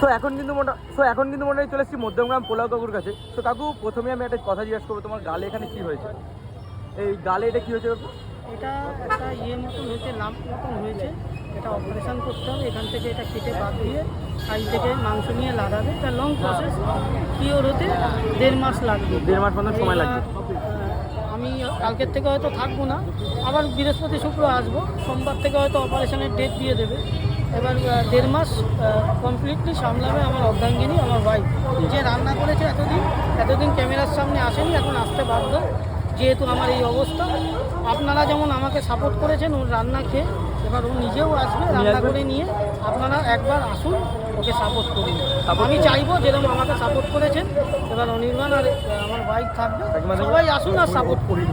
So এখন কিন্তু মোটা সো এখন কিন্তু মোটামুটি চলে এসেছি মধ্যমগ্রাম পোলাও কাকুর কাছে। তো কাকু প্রথমে আমি একটা কথা জিজ্ঞেস করব তোমার গালে এখানে কি হয়েছে? এই গালে এটা কি হয়েছে? এটা একটা ইয়ে মতন হয়েছে লাম্প মতন হয়েছে। এটা অপারেশন করতে হবে এখান থেকে এটা কেটে বাদ দিয়ে সাইড থেকে মাংস নিয়ে লাগাবে এটা লং প্রসেস কিওর হতে দেড় মাস লাগবে। দেড় মাস মতন সময় লাগবে। আমি কালকের থেকে হয়তো থাকব না। আবার বৃহস্পতি শুক্র আসব সোমবার থেকে হয়তো অপারেশনের ডেট দিয়ে দেবে। এবার দেড় মাস কমপ্লিটলি সামলাবে আমার অর্ধাঙ্গিনী আমার ওয়াইফ যে রান্না করেছে এতদিন এতদিন ক্যামেরার সামনে আসেনি এখন আসতে বাধ্য। যেহেতু আমার এই অবস্থা আপনারা যেমন আমাকে সাপোর্ট করেছেন ওর রান্না খেয়ে এবার ও নিজেও আসবে রান্না করে নিয়ে আপনারা একবার আসুন ওকে সাপোর্ট করুন। আমি চাইব যেরকম আমাকে সাপোর্ট করেছেন এবার অনির্বাণ আর আমার বাইক থাকবে। সবাই আসুন আর সাপোর্ট করুন।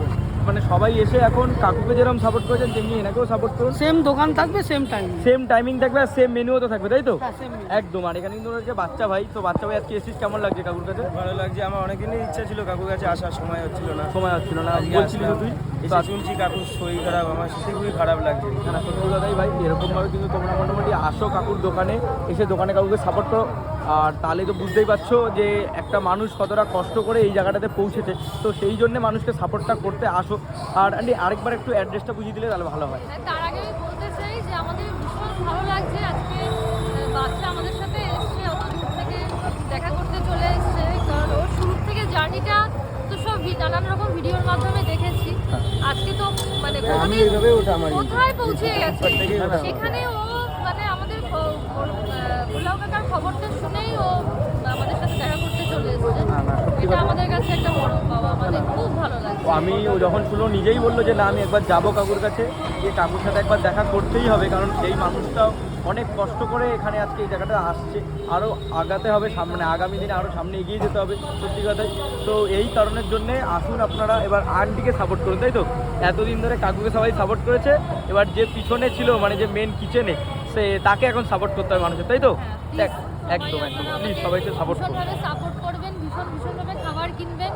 মানে সবাই এসে এখন কাকুকে যেরকম সাপোর্ট করেছেন তেমনি এনাকেও সাপোর্ট করুন। সেম দোকান থাকবে সেম টাইম সেম টাইমিং থাকবে আর সেম মেনুও তো থাকবে তাই তো? হ্যাঁ একদম আর এখানে কিন্তু রয়েছে বাচ্চা ভাই। তো বাচ্চা ভাই আজকে এসিস কেমন লাগছে কাকুর কাছে? ভালো লাগছে। আমার অনেকদিনই ইচ্ছা ছিল কাকুর কাছে আসার সময় হচ্ছিল না। সময় হচ্ছিল না আজকে বলছিলি। তুই? এসে শুনছি কাকুর শরীর খারাপ আমার সত্যি খুবই খারাপ লাগছে। না সত্যি কথাই ভাই এরকমভাবে কিন্তু তোমরা মোটামুটি আসো কাকুর দোকানে এসে দোকানে কাকুকে সাপোর্ট করো। আর তাহলে তো বুঝতেই পারছ যে একটা মানুষ কতটা কষ্ট করে এই জায়গাটাতে পৌঁছেছে। তো সেই জন্য মানুষকে সাপোর্টটা করতে আসো। আর আন্টি আরেকবার একটু অ্যাড্রেসটা বুঝিয়ে দিলে তাহলে ভালো হয়। হ্যাঁ, তার আগে বলতে চাই যে আমাদের ভীষণ ভালো লাগছে আজকে বাচ্চা আমাদের সাথে এসছে অত দূর থেকে দেখা করতে চলে এসছে। কারণ ওর শুরু থেকে জার্নিটা তো সব নানান রকম ভিডিওর মাধ্যমে দেখেছি। আজকে তো মানে হ্যাঁ, কোথায় পৌঁছে গেছে? সেখানে ও মানে আমাদের খ- ওর, আহ, খবরটা শুনেই ও আমাদের সাথে দেখা করতে চলে এসছে। না, না, সত্যি এটা আমাদের কাছে একটা বড় পাওয়া আমাদের খুব ভালো লাগছে আমি ও যখন শুনলো নিজেই বলল যে না আমি একবার যাব কাকুর কাছে। যে কাকুর সাথে একবার দেখা করতেই হবে কারণ সেই মানুষটাও অনেক কষ্ট করে এখানে আজকে এই জায়গাটা আসছে। আরও আগাতে হবে সামনে আগামী দিনে আরও সামনে এগিয়ে যেতে হবে সত্যি কথাই। তো এই কারণের জন্যে আসুন আপনারা এবার আন্টিকে সাপোর্ট করুন তাই তো? এতদিন ধরে কাকুকে সবাই সাপোর্ট করেছে। এবার যে পিছনে ছিল মানে যে মেন কিচেনে সে তাকে এখন সাপোর্ট করতে হবে মানুষের তাই তো? হ্যাঁ, দেখ একদম একদম প্লিজ সবাইকে সাপোর্ট করবেন ভীষণ ভীষণভাবে খাবার কিনবেন।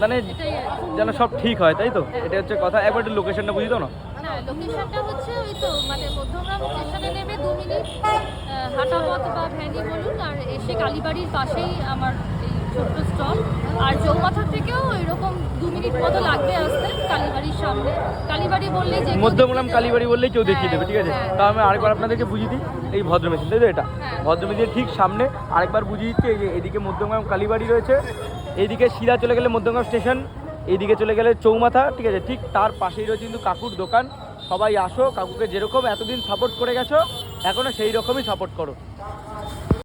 মানে। যেন সব ঠিক হয় তাই তো? এটা হচ্ছে কথা। একবার একটু লোকেশনটা বুঝি তো না। লোকেশনটা হচ্ছে ওই তো মানে মধ্যমগ্রাম স্টেশনে নেমে দু মিনিট হাঁটা পথ বা ভ্যানই বলুন আর এসে কালীবাড়ির পাশেই আমার ছোট্ট স্টল। আর চৌমাথা থেকেও এরকম দু মিনিট মতো লাগবে আসতে কালীবাড়ির সামনে। কালীবাড়ি বললেই যে মধ্যমগ্রাম কালীবাড়ি বললেই কেউ দেখিয়ে দেবে হ্যাঁ, ঠিক আছে? হ্যাঁ। তা আমি আরেকবার আপনাদেরকে বুঝিয়ে দিই এই ভদ্র মেশিন তাই তো এটা? হ্যাঁ। ভদ্র মেশিনের ঠিক সামনে আরেকবার বুঝিয়ে দিচ্ছি এই যে এদিকে মধ্যমগ্রাম কালীবাড়ি রয়েছে এইদিকে শিলা চলে গেলে মধ্যমগ্রাম স্টেশন এইদিকে চলে গেলে চৌমাথা ঠিক আছে? ঠিক তার পাশেই রয়েছে কিন্তু কাকুর দোকান। সবাই আসো কাকুকে যেরকম এতদিন সাপোর্ট করে গেছো এখনও সেই রকমই সাপোর্ট করো।